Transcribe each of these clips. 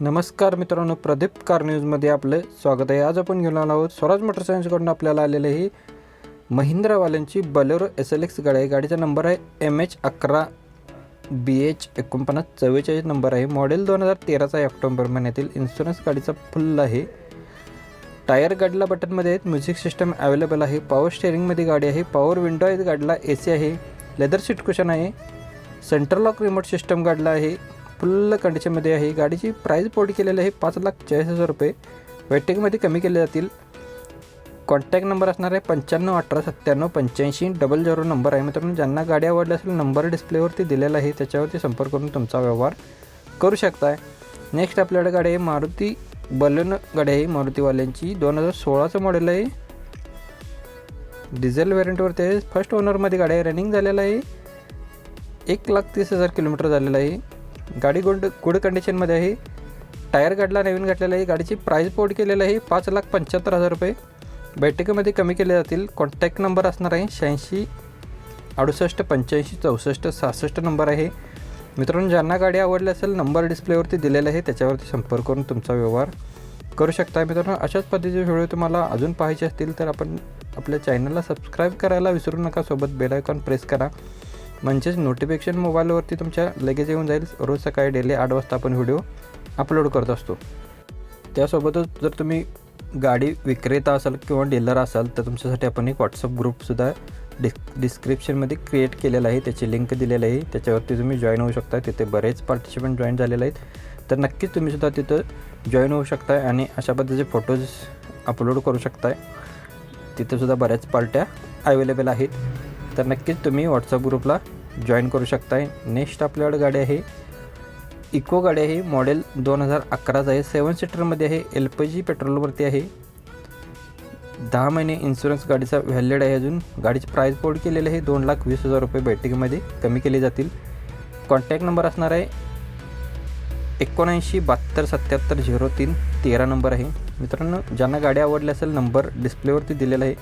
नमस्कार मित्रांनो प्रदीप कार न्यूजमध्ये आपलं स्वागत आहे. आज आपण घेऊन आलो आहोत स्वराज मोटरसायन्सकडून. आपल्याला आलेलं ही महिंद्रावाल्यांची बलेरो एस एल एक्स गाडी. आहे गाडीचा नंबर आहे एम एच अकरा बी एच एकोणपन्नास चव्वेचाळीस नंबर आहे. मॉडेल दोन हजार तेराचा आहे ऑक्टोबर महिन्यातील. इन्शुरन्स गाडीचा फुल आहे. टायर गाडीला बटनमध्ये आहेत. म्युझिक सिस्टम अवेलेबल आहे. पॉवर स्टेअरिंगमध्ये गाडी आहे. पॉवर विंडो आहेत. गाडीला ए सी आहे. लेदर सीट कुशन आहे. सेंट्रल लॉक रिमोट सिस्टम गाडीला आहे. फुल कंडिशनमध्ये आहे. गाडीची प्राईस पोर्ट केलेली आहे पाच लाख चाळीस हजार रुपये. वेटिंगमध्ये कमी केले जातील. कॉन्टॅक्ट नंबर असणार आहे पंच्याण्णव अठरा सत्त्याण्णव पंच्याऐंशी डबल झिरो नंबर आहे. मित्रांनो ज्यांना गाडी आवडली असेल नंबर डिस्प्लेवरती दिलेला आहे. त्याच्यावरती संपर्क करून तुमचा व्यवहार करू शकताय. नेक्स्ट आपल्याकडे गाडी आहे मारुती बलन गाडी आहे. मारुतीवाल्यांची दोन हजार सोळाचं मॉडेल आहे. डिझेल व्हेरियंटवरती आहे. फर्स्ट ओनरमध्ये गाडी आहे. रनिंग झालेलं आहे. एक लाख तीस हजार किलोमीटर झालेलं आहे. गाडी गुड गुड कंडिशनमध्ये आहे टायर गाडला नवीन घातलेला आहे गाडीची प्राईस पोर्ट केलेलं आहे पाच लाख पंच्याहत्तर हजार रुपये. बैठकीमध्ये कमी केले जातील. कॉन्टॅक्ट नंबर असणार आहे शहाऐंशी अडुसष्ट पंच्याऐंशी चौसष्ट सहासष्ट नंबर आहे. मित्रांनो ज्यांना गाडी आवडली असेल नंबर डिस्प्लेवरती दिलेला आहे त्याच्यावरती संपर्क करून तुमचा व्यवहार करू शकता. मित्रांनो अशाच पद्धतीचे व्हिडिओ तुम्हाला अजून पाहायचे असतील तर आपण आपल्या चॅनलला सबस्क्राईब करायला विसरू नका. सोबत बेल आयकॉन प्रेस करा. म्हणजेच नोटिफिकेशन मोबाईलवरती तुमच्या लगेच येऊन जाईल. रोज सकाळी डेली आठ वाजता आपण व्हिडिओ अपलोड करत असतो. त्यासोबतच जर तुम्ही गाडी विक्रेता असाल किंवा डीलर असाल तर तुमच्यासाठी आपण एक व्हॉट्सअप ग्रुपसुद्धा डिस डिस्क्रिप्शनमध्ये क्रिएट केलेला आहे. त्याची लिंक दिलेली आहे. त्याच्यावरती तुम्ही जॉईन होऊ शकता. तिथे बरेच पार्टिसिपंट जॉईन झालेले आहेत. तर नक्कीच तुम्हीसुद्धा तिथं जॉईन होऊ शकताय आणि अशा पद्धतीचे फोटोज अपलोड करू शकताय. तिथेसुद्धा बऱ्याच पार्ट्या अवेलेबल आहेत. तर नक्कीच तुम्ही व्हॉट्सअप ग्रुपला जॉईन करू शकताय. नेक्स्ट आपल्याकडे गाडी आहे. इको गाडी आहे. मॉडेल दोन हजार अकराचं आहे. सेवन सीटरमध्ये आहे. एल पी जी पेट्रोलवरती आहे. दहा महिने इन्शुरन्स गाडीचा व्हॅलिड आहे अजून. गाडीची प्राईस बोर्ड केलेली आहे. दोन लाख वीस हजार रुपये बॅटरीमध्ये कमी केले जातील. कॉन्टॅक्ट नंबर असणार आहे. एकोणऐंशी बहात्तर सत्याहत्तर झिरो तीन तेरा नंबर आहे. मित्रांनो ज्यांना गाडी आवडली असेल नंबर डिस्प्लेवरती दिलेला आहे.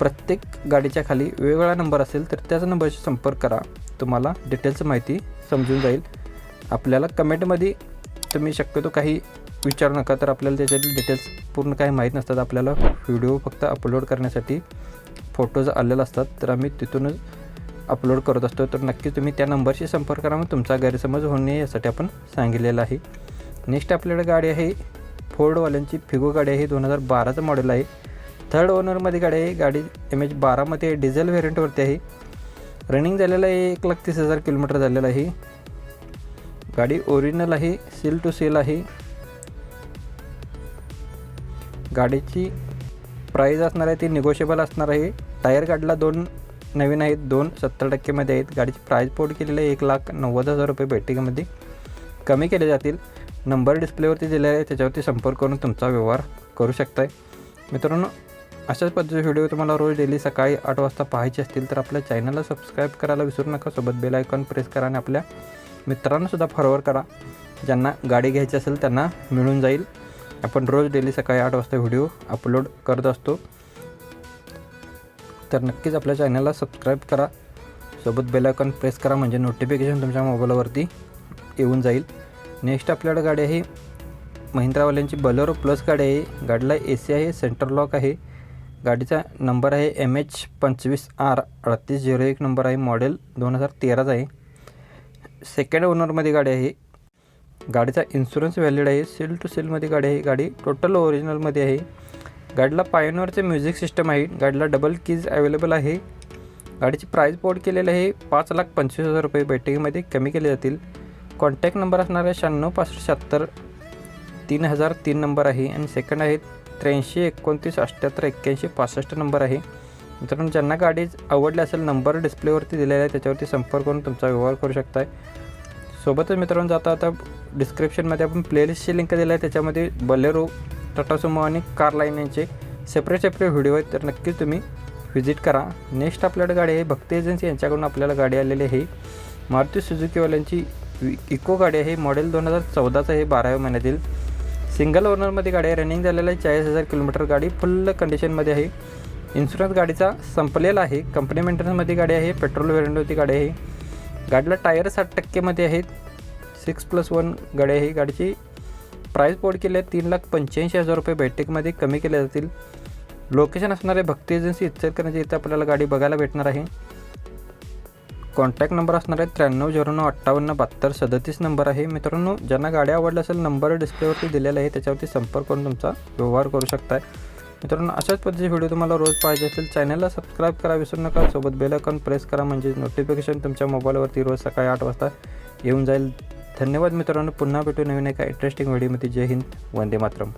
प्रत्येक गाडीच्या खाली वेगवेगळा नंबर असेल तर त्याच नंबरशी संपर्क करा. तुम्हाला डिटेल्स माहिती समजून जाईल. आपल्याला कमेंटमध्ये तुम्ही शक्यतो काही विचारू नका तर आपल्याला त्याच्यातील डिटेल्स पूर्ण काही माहीत नसतात. आपल्याला व्हिडिओ फक्त अपलोड करण्यासाठी फोटोज आलेले असतात तर आम्ही तिथूनच अपलोड करत असतो. तर नक्की तुम्ही त्या नंबरशी संपर्क करा मग तुमचा गैरसमज होऊ नये यासाठी आपण सांगितलेलं आहे. नेक्स्ट आपल्याकडे गाडी आहे फोर्डवाल्यांची फिगो गाडी आहे. दोन हजार बाराचं मॉडेल आहे. थर्ड ओनरमध्ये गाडी आहे. गाडी एम एच बारामध्ये डिझेल व्हेरियंटवरती आहे. रनिंग झालेलं आहे. एक लाख तीस हजार किलोमीटर झालेलं आहे. गाडी ओरिजिनल आहे. सील टू सील आहे. गाडीची प्राईज असणार आहे. ती निगोशिएबल असणार आहे. टायर गाडीला दोन नवीन आहेत. दोन सत्तर टक्केमध्ये आहेत. गाडीची प्राईज पोर्ट केलेली आहे. एक लाख नव्वद हजार रुपये बैठकीमध्ये. कमी केले जातील. नंबर डिस्प्लेवरती दिलेला आहे. त्याच्यावरती संपर्क करून तुमचा व्यवहार करू शकताय. मित्रांनो अशाच पद्धतीचे व्हिडिओ तुम्हाला रोज डेली सकाळी आठ वाजता पाहायचे असतील तर आपल्या चॅनलला सबस्क्राईब करायला विसरू नका. सोबत बेल आयकॉन प्रेस करा आणि आपल्या मित्रांनासुद्धा फॉरवर्ड करा. ज्यांना गाडी घ्यायची असेल त्यांना मिळून जाईल. आपण रोज डेली सकाळी आठ वाजता व्हिडिओ अपलोड करत असतो. तर नक्कीच आपल्या चॅनलला सबस्क्राईब करा. सोबत बेल आयकॉन प्रेस करा म्हणजे नोटिफिकेशन तुमच्या मोबाईलवरती येऊन जाईल. नेक्स्ट आपल्याकडे गाडी आहे. महिंद्रावाल्यांची बलेरो प्लस गाडी आहे. गाडीला ए सी आहे. सेंटर लॉक आहे. गाडीचा नंबर आहे एम एच पंचवीस आर अडतीस झिरो एक नंबर आहे मॉडेल दोन हजार तेराचा आहे. सेकंड ओनरमध्ये गाडी आहे. गाडीचा इन्शुरन्स व्हॅलिड आहे. सेल टू सेलमध्ये गाडी आहे. गाडी टोटल ओरिजिनलमध्ये आहे. गाडीला पायनवरचे म्युझिक सिस्टम आहे. गाडीला डबल कीज अवेलेबल आहे. गाडीची प्राईस पोर्ट केलेली आहे. पाच लाख पंचवीस हजार रुपये बैठकीमध्ये कमी केले जातील. कॉन्टॅक्ट नंबर असणार आहे शहाण्णव पासष्ट शहात्तर तीन हजार तीन नंबर आहे. आणि सेकंड आहेत त्र्याऐंशी एकोणतीस अठ्ठ्याहत्तर एक्क्याऐंशी पासष्ट नंबर आहे. मित्रांनो ज्यांना गाडी आवडली असेल नंबर डिस्प्लेवरती दिलेला आहे त्याच्यावरती संपर्क करून तुमचा व्यवहार करू शकताय. सोबतच मित्रांनो जाता आता डिस्क्रिप्शनमध्ये आपण प्लेलिस्टची लिंक दिली आहे त्याच्यामध्ये बलेरो टाटा सुमो आणि कार लाईन यांचे सेपरेट सेपरेट व्हिडिओ आहेत. तर नक्कीच तुम्ही व्हिजिट करा. नेक्स्ट आपल्याकडे गाडी आहे भक्ती एजन्सी यांच्याकडून आपल्याला गाडी आलेली आहे. मारुती सुझुकीवाल्यांची इको गाडी आहे मॉडेल दोन हजार चौदाचं हे बाराव्या महिन्यातील. सिंगल ओनरमध्ये गाडी आहे रनिंग झालेलं आहे. चाळीस हजार किलोमीटर गाडी फुल कंडिशनमध्ये आहे. इन्शुरन्स गाडीचा संपलेला आहे. कंपनी मेंटेनन्समध्ये गाडी आहे. पेट्रोल वेरियंटवरती गाडी आहे. गाडीला टायर साठ टक्केमध्ये आहेत. सिक्स प्लस वन गाडी आहे. गाडीची प्राईस बोर्ड केले आहे. तीन लाख पंच्याऐंशी हजार रुपये बैठकीमध्ये कमी केले जातील. लोकेशन असणारे भक्ती एजन्सी इचलकरंजी इथे आपल्याला गाडी बघायला भेटणार आहे. कॉन्टॅक्ट नंबर असणार आहे त्र्याण्णव झिरो नऊ अठ्ठावन्न बहात्तर सदतीस नंबर आहे. मित्रांनो ज्यांना गाडी आवडल्या असेल नंबर डिस्प्लेवरती दिलेला आहे त्याच्यावरती संपर्क करून तुमचा व्यवहार करू शकताय. मित्रांनो अशाच पद्धतीचे व्हिडिओ तुम्हाला रोज पाहिजे असेल चॅनलला सबस्क्राईब करा विसरू नका. सोबत बेल आयकॉन प्रेस करा म्हणजे नोटिफिकेशन तुमच्या मोबाईलवरती रोज सकाळी आठ वाजता येऊन जाईल. धन्यवाद मित्रांनो. पुन्हा भेटू नवीन एका इंटरेस्टिंग व्हिडिओमध्ये जय हिंद. वंदे मातरम.